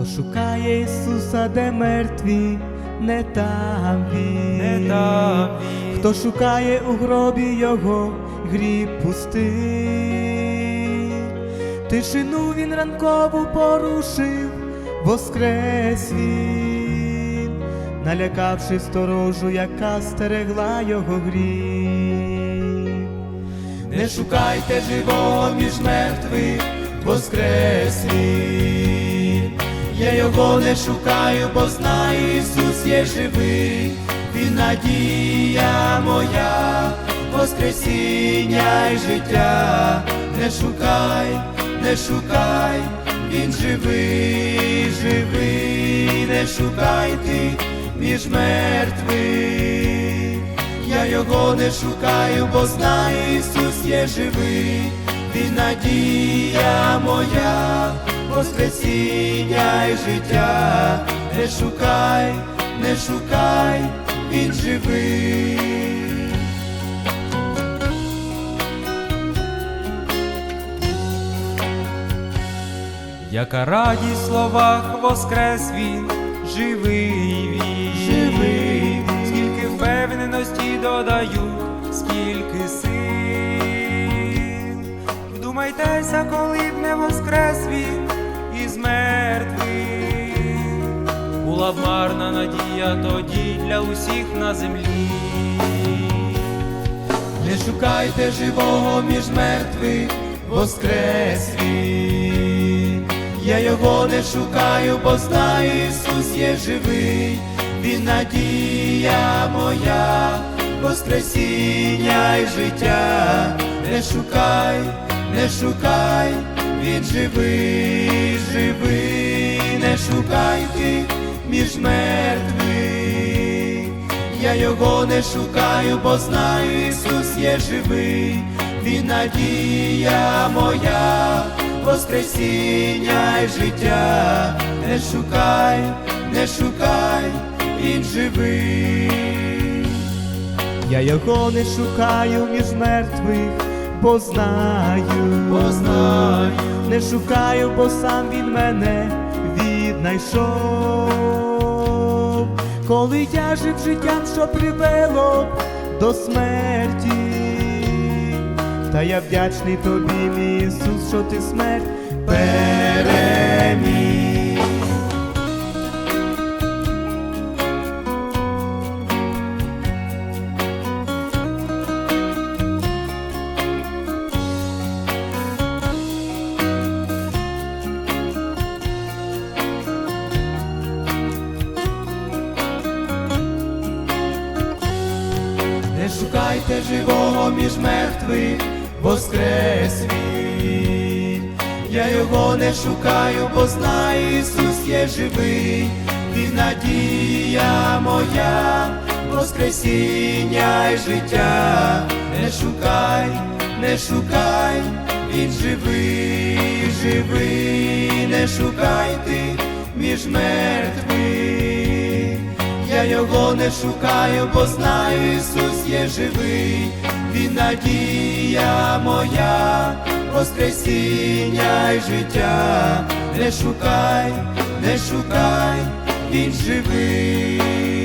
Хто шукає Ісуса, де мертві, не там він. не там він. Хто шукає у гробі його гріб пустий, тишину він ранкову порушив, воскрес він, налякавши сторожу, яка стерегла його гріб. Не шукайте живого між мертвих, воскрес він. Я його не шукаю, бо знаю, Ісус є живий, Він надія моя, Воскресіння й життя. Не шукай, не шукай, Він живий, живий, не шукай ти між мертвих. Я його не шукаю, бо знаю, Ісус є живий, Він надія моя, Воскресіння й життя, не шукай, не шукай, Він живий. Яка радість в словах воскрес він, живий він, Живий. Скільки впевненості додають, скільки сил. Вдумайтеся, коли б не воскрес він Була б марна надія тоді для усіх на землі. Не шукайте живого між мертвих, воскрес. Я його не шукаю, бо знаю, Ісус є живий, Він надія моя, Воскресіння й життя. Не шукай, не шукай, Він живий, живий, не шукай ти між мертвих. Я його не шукаю, бо знаю, Ісус є живий, Він надія моя, Воскресіння й життя. Не шукай, не шукай, Він живий. Я його не шукаю між мертвих, бо знаю, Бо знаю. не шукаю, бо сам він мене віднайшов. Коли я жив життям, що привело до смерті, та я вдячний тобі, мій Ісус, що ти смерть переміг. Шукайте живого між мертвих, воскрес він. Я його не шукаю, бо знаю, Ісус є живий, Він надія моя, Воскресіння й життя. Не шукай, не шукай, Він живий, живий, не шукай ти між мертвих. Я його не шукаю, бо знаю, Ісус є живий, Він надія моя, Воскресіння й життя. Не шукай, не шукай, Він живий.